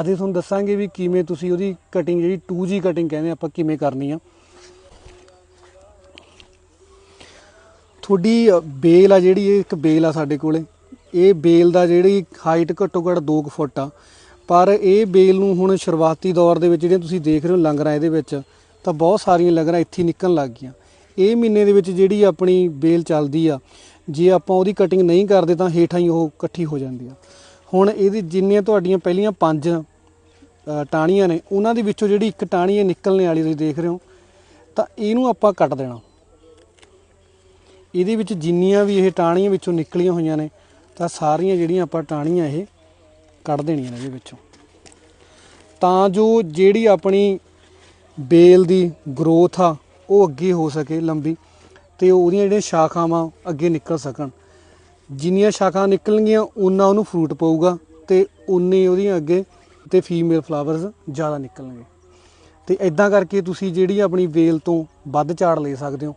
ਅਸੀਂ ਤੁਹਾਨੂੰ ਦੱਸਾਂਗੇ ਵੀ ਕਿਵੇਂ ਤੁਸੀਂ ਉਹਦੀ ਕਟਿੰਗ ਜਿਹੜੀ 2G ਕਟਿੰਗ ਕਹਿੰਦੇ ਆਪਾਂ ਕਿਵੇਂ ਕਰਨੀ ਆ। ਤੁਹਾਡੀ ਬੇਲ ਆ ਜਿਹੜੀ, ਇਹ ਇੱਕ ਬੇਲ ਆ ਸਾਡੇ ਕੋਲੇ। ਇਹ ਬੇਲ ਦਾ ਜਿਹੜੀ ਹਾਈਟ ਘੱਟੋ ਘੱਟ 2 ਫੁੱਟ ਆ। ਪਰ ਇਹ ਬੇਲ ਨੂੰ ਹੁਣ ਸ਼ੁਰੂਆਤੀ ਦੌਰ ਦੇ ਵਿੱਚ ਜਿਹੜੀਆਂ ਤੁਸੀਂ ਦੇਖ ਰਹੇ ਹੋ ਲੰਗਰਾਂ ਇਹਦੇ ਵਿੱਚ, ਤਾਂ ਬਹੁਤ ਸਾਰੀਆਂ ਲੰਗਰਾਂ ਇੱਥੇ ਨਿਕਲਣ ਲੱਗ ਗਈਆਂ। ਇਹ ਮਹੀਨੇ ਦੇ ਵਿੱਚ ਜਿਹੜੀ ਆਪਣੀ ਬੇਲ ਚੱਲਦੀ ਆ, ਜੇ ਆਪਾਂ ਉਹਦੀ ਕਟਿੰਗ ਨਹੀਂ ਕਰਦੇ ਤਾਂ ਹੇਠਾਂ ਹੀ ਉਹ ਇਕੱਠੀ ਹੋ ਜਾਂਦੀ ਆ। ਹੁਣ ਇਹਦੀ ਜਿੰਨੀਆਂ ਤੁਹਾਡੀਆਂ ਪਹਿਲੀਆਂ ਪੰਜ ਅ, ਟਾਹਣੀਆਂ ਨੇ ਉਹਨਾਂ ਦੇ ਵਿੱਚੋਂ ਜਿਹੜੀ ਇੱਕ ਟਾਹਣੀ ਹੈ ਨਿਕਲਣੇ ਵਾਲੀ ਤੁਸੀਂ ਦੇਖ ਰਹੇ ਹੋ ਤਾਂ ਇਹਨੂੰ ਆਪਾਂ ਕੱਟ ਦੇਣਾ। ਇਹਦੇ ਵਿੱਚ ਜਿੰਨੀਆਂ ਵੀ ਇਹ ਟਾਹਣੀਆਂ ਵਿੱਚੋਂ ਨਿਕਲੀਆਂ ਹੋਈਆਂ ਨੇ ਤਾਂ ਸਾਰੀਆਂ ਜਿਹੜੀਆਂ ਆਪਾਂ ਟਾਹਣੀਆਂ ਇਹ ਕੱਢ ਦੇਣੀਆਂ ਨੇ ਇਹਦੇ ਵਿੱਚੋਂ। ਤਾਂ ਜੋ ਜਿਹੜੀ ਆਪਣੀ ਬੇਲ ਦੀ ਗਰੋਥ ਆ ਉਹ ਅੱਗੇ ਹੋ ਸਕੇ ਲੰਬੀ ਤੇ ਉਹਦੀਆਂ ਜਿਹੜੀਆਂ ਸ਼ਾਖਾਵਾਂ ਅੱਗੇ ਨਿਕਲ ਸਕਣ। ਜਿੰਨੀਆਂ ਸ਼ਾਖਾ ਨਿਕਲਣਗੀਆਂ ਉਨਾ ਉਹਨੂੰ ਫਰੂਟ ਪਊਗਾ ਤੇ ਉਨੇ ਉਹਦੀਆਂ ਅੱਗੇ ਤੇ ਫੀਮੇਲ ਫਲਾਵਰਸ ਜ਼ਿਆਦਾ ਨਿਕਲਣਗੇ। ਤੇ ਇਦਾਂ ਕਰਕੇ ਤੁਸੀਂ ਜਿਹੜੀ ਆਪਣੀ ਵੇਲ ਤੋਂ ਵੱਧ ਝਾੜ ਲੈ ਸਕਦੇ ਹੋ।